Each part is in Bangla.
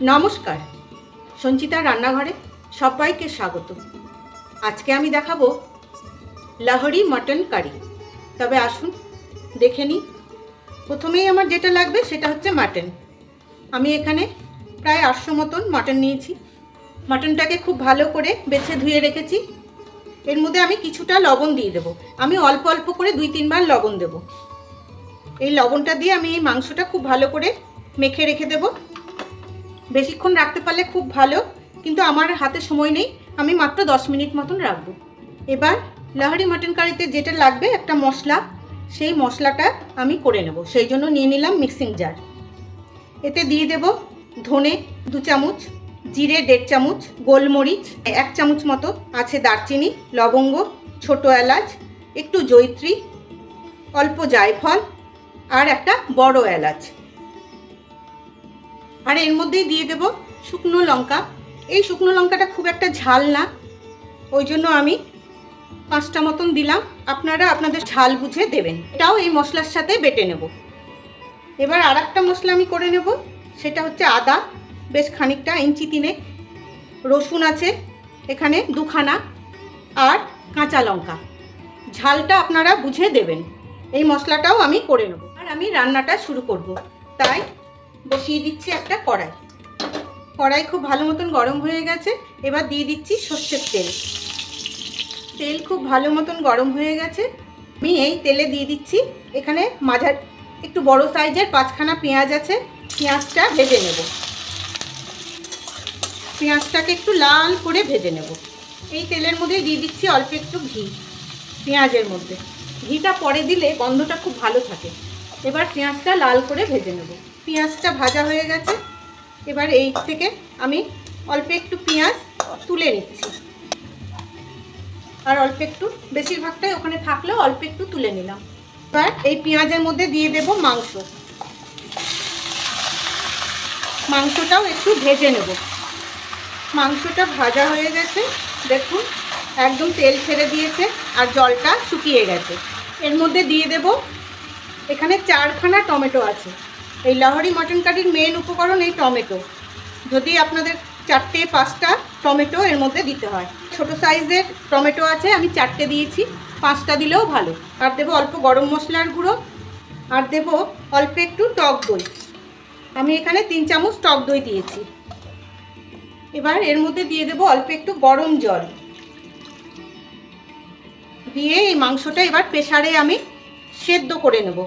নমস্কার সঞ্চিতা রান্নাঘরে সবাইকে স্বাগত। আজকে আমি দেখাবো লাহরি মটন কারি। তবে আসুন, দেখে নিই। প্রথমেই আমার যেটা লাগবে সেটা হচ্ছে মাটন। আমি এখানে প্রায় আটশো মতন মাটন নিয়েছি। মাটনটাকে খুব ভালো করে বেছে ধুয়ে রেখেছি। এর মধ্যে আমি কিছুটা লবণ দিয়ে দেবো। আমি অল্প অল্প করে দুই তিনবার লবণ দেবো। এই লবণটা দিয়ে আমি এই মাংসটা খুব ভালো করে মেখে রেখে দেবো। বেশিক্ষণ রাখতে পারলে খুব ভালো, কিন্তু আমার হাতে সময় নেই, আমি মাত্র দশ মিনিট মতন রাখব। এবার লাহারি মাটন কারিতে যেটা লাগবে, একটা মশলা, সেই মশলাটা আমি করে নেব। সেই জন্য নিয়ে নিলাম মিক্সিং জার। এতে দিয়ে দেব ধনে দু চামচ, জিরে দেড় চামচ, গোলমরিচ, এক চামচ মতো আছে দারচিনি, লবঙ্গ, ছোট এলাচ, একটু জৈত্রী অল্প জায়ফল আর একটা বড় এলাচ। আর এর মধ্যেই দিয়ে দেব শুকনো লঙ্কা। এই শুকনো লঙ্কাটা খুব একটা ঝাল না। ওই জন্য আমি পাঁচটা মতন দিলাম। আপনারা আপনাদের ঝাল বুঝে দেবেন। এটাও এই মশলার সাথে বেটে নেব। এবার আর একটা মশলা আমি করে নেব। সেটা হচ্ছে আদা। বেশ খানিকটা ইঞ্চি তিনে রসুন আছে এখানে দুখানা আর কাঁচা লঙ্কা। ঝালটা আপনারা বুঝে দেবেন। এই মশলাটাও আমি করে নেব। আর আমি রান্নাটা শুরু করব। তাই বসিয়ে দিচ্ছি একটা কড়াই। কড়াই খুব ভালো মতন গরম হয়ে গেছে, এবার দিয়ে দিচ্ছি সর্ষের তেল। তেল খুব ভালো মতন গরম হয়ে গেছে। আমি এই তেলে দিয়ে দিচ্ছি এখানে মাঝার, একটু বড় সাইজের পাঁচখানা পেঁয়াজ আছে, পেঁয়াজটা ভেজে নেব। পেঁয়াজটাকে একটু লাল করে ভেজে নেব। এই তেলের মধ্যে দিয়ে দিচ্ছি অল্প একটু ঘি, পেঁয়াজের মধ্যে। ঘিটা পরে দিলে গন্ধটা খুব ভালো থাকে। এবার পেঁয়াজটা লাল করে ভেজে নেব। পেঁয়াজটা ভাজা হয়ে গেছে। এবার এই থেকে আমি অল্প একটু পেঁয়াজ তুলে নিচ্ছি। আর অল্প একটু, বেশিরভাগটাই ওখানে থাকলেও অল্প একটু তুলে নিলাম। এবার এই পেঁয়াজের মধ্যে দিয়ে দেব মাংস। মাংসটাও একটু ভেজে নেব। মাংসটা ভাজা হয়ে গেছে। দেখুন, একদম তেল ছেড়ে দিয়েছে আর জলটা শুকিয়ে গেছে। এর মধ্যে দিয়ে দেব এখানে চারখানা টমেটো আছে। এই লাহরি মটন কারির মেন উপকরণ এই টমেটো। যদি আপনাদের চারটে, পাঁচটা টমেটো এর মধ্যে দিতে হয়। ছোট সাইজের টমেটো আছে, আমি চারটে দিয়েছি। পাঁচটা দিলেও ভালো। আর দেবো অল্প গরম মশলার গুঁড়ো। আর দেবো অল্প একটু টক দই। আমি এখানে তিন চামচ টক দই দিয়েছি। এবার এর মধ্যে দিয়ে দেবো অল্প একটু গরম জল। দিয়ে এই মাংসটা এবার প্রেসারে আমি সেদ্ধ করে নেব।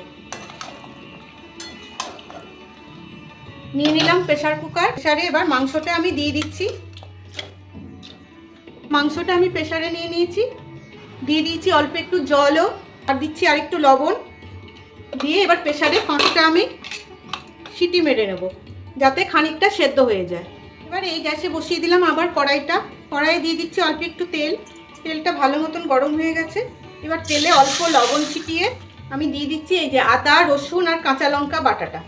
নিয়ে নিলাম প্রেশার কুকার প্রেসারে এবার মাংসটা আমি দিয়ে দিচ্ছি। মাংসটা আমি প্রেসারে নিয়ে নিয়েছি। দিয়ে দিয়েছি অল্প একটু জলও আর দিচ্ছি আর একটু লবণ। দিয়ে এবার প্রেশারে পাঁচটা আমি সিটি মেরে নেব, যাতে খানিকটা সেদ্ধ হয়ে যায়। এবার এই গ্যাসে বসিয়ে দিলাম আবার কড়াইটা। কড়াইয়ে দিয়ে দিচ্ছি অল্প একটু তেল। তেলটা ভালো মতন গরম হয়ে গেছে। এবার তেলে অল্প লবণ ছিটিয়ে আমি দিয়ে দিচ্ছি এই যে আদা, রসুন আর কাঁচা লঙ্কা বাটাটা।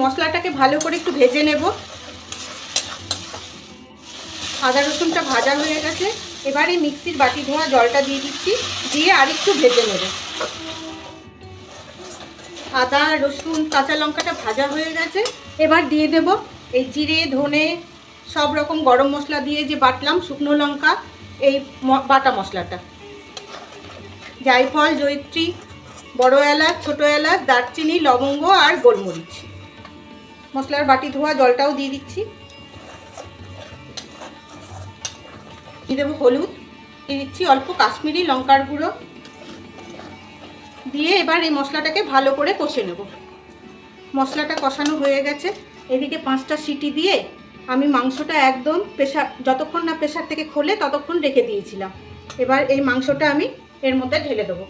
মশলাটাকে ভালো করে একটু ভেজে নেব। আদা রসুনটা ভাজা হয়ে গেছে। এবারে মিক্সির বাটি ধোয়া জলটা দিয়ে দিচ্ছি, দিয়ে আরেকটু ভেজে নেব। আদা, রসুন, কাঁচা লঙ্কাটা ভাজা হয়ে গেছে। এবার দিয়ে দেব এই জিরে, ধনে, সব রকম গরম মশলা দিয়ে যে বাটলাম শুকনো লঙ্কা, এই বাটা মশলাটা। জায়ফল জৈত্রী বড় এলাচ, ছোটো এলাচ, দারচিনি, লবঙ্গ আর গোলমরিচ। মশলার বাটি ধোয়া, জলটাও দিয়ে দিচ্ছি। দিয়ে দেবো হলুদ, দিয়ে দিচ্ছি অল্প কাশ্মীরি লঙ্কার গুঁড়ো। দিয়ে এবার এই মশলাটাকে ভালো করে কষে নেব। মশলাটা কষানো হয়ে গেছে। এদিকে পাঁচটা সিটি দিয়ে আমি মাংসটা একদম প্রেশার, যতক্ষণ না প্রেশার থেকে খোলে ততক্ষণ রেখে দিয়েছিলাম। এবার এই মাংসটা আমি এর মধ্যে ঢেলে দেবো।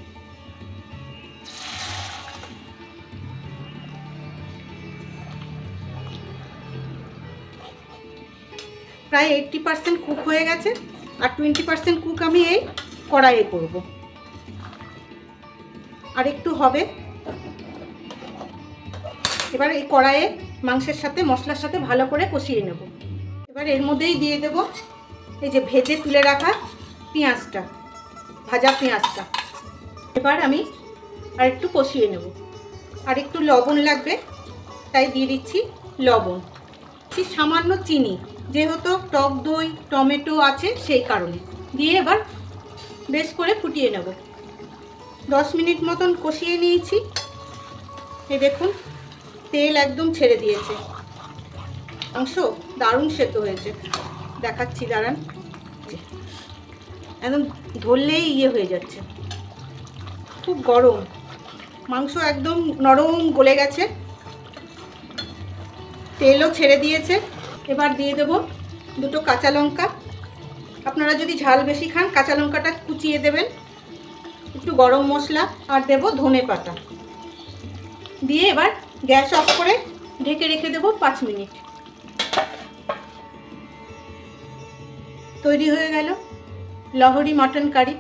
প্রায় এইটটি পার্সেন্ট কুক হয়ে গেছে আর টোয়েন্টি পার্সেন্ট কুক আমি এই কড়াইয়ে করব। আর একটু হবে। এবার এই কড়াইয়ে মাংসের সাথে, মশলার সাথে ভালো করে কষিয়ে নেব। এবার এর মধ্যেই দিয়ে দেব এই যে ভেজে তুলে রাখা পেঁয়াজটা, ভাজা পেঁয়াজটা। এবার আমি আর একটু কষিয়ে নেব। আর একটু লবণ লাগবে, তাই দিয়ে দিচ্ছি লবণ। সামান্য চিনি। যেহেতু টক দই, টমেটো আছে সেই কারণে। দিয়ে এবার বেশ করে ফুটিয়ে নেব। দশ মিনিট মতন কষিয়ে নিয়েছি। এই দেখুন, তেল একদম ছেড়ে দিয়েছে। মাংস দারুণ সেদ্ধ হয়েছে। দেখাচ্ছি, দাঁড়ান। একদম ধরলেই ইয়ে হয়ে যাচ্ছে। খুব গরম। মাংস একদম নরম গলে গেছে। তেলও ছেড়ে দিয়েছে। এবার দিয়ে দেব দুটো কাঁচা লঙ্কা। আপনারা যদি ঝাল বেশি খান, কাঁচা লঙ্কাটা কুচিয়ে দেবেন। একটু গরম মশলা আর দেব ধনে পাতা। দিয়ে এবার গ্যাস অফ করে ঢেকে রেখে দেবো পাঁচ মিনিট। তৈরি হয়ে গেল লহরি মটন কারি।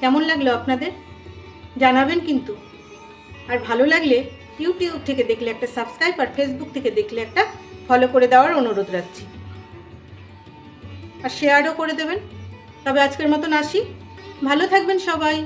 কেমন লাগল আপনাদের? জানাবেন কিন্তু। আর ভালো লাগলে ইউটিউব থেকে দেখলে একটা সাবস্ক্রাইব আর ফেসবুক থেকে দেখলে একটা ফলো করে দেওয়ার অনুরোধ রাখছি। আর শেয়ারও করে দেবেন। তবে আজকের মতন আসি। ভালো থাকবেন সবাই।